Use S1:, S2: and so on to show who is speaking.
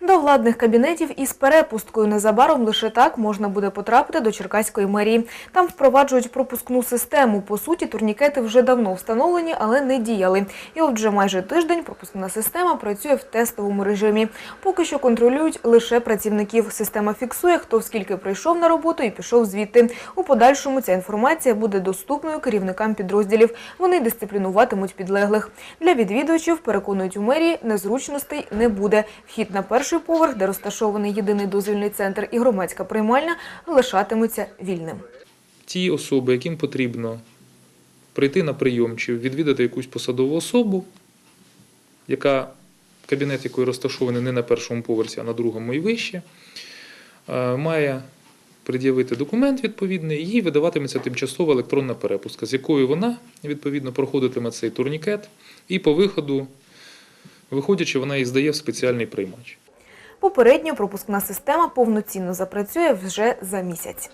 S1: До владних кабінетів із перепусткою незабаром лише так можна буде потрапити до Черкаської мерії. Там впроваджують пропускну систему. По суті, турнікети вже давно встановлені, але не діяли. І от вже майже тиждень пропускна система працює в тестовому режимі. Поки що контролюють лише працівників. Система фіксує, хто скільки прийшов на роботу і пішов звідти. У подальшому ця інформація буде доступною керівникам підрозділів. Вони дисциплінуватимуть підлеглих. Для відвідувачів, переконують у мерії, незручностей не буде. Вхід на перший поверх, де розташований єдиний дозвільний центр і громадська приймальня, лишатиметься вільним.
S2: ті особи, яким потрібно прийти на прийом чи відвідати якусь посадову особу, яка кабінет якої розташований не на першому поверсі, а на другому і вище, е, має пред'явити документ відповідний, і їй видаватиметься тимчасова електронна перепустка, з якою вона відповідно проходитиме цей турнікет, і по виходу, виходячи, вона її здає в спеціальний приймач.
S1: Попередньо пропускна система повноцінно запрацює вже за місяць.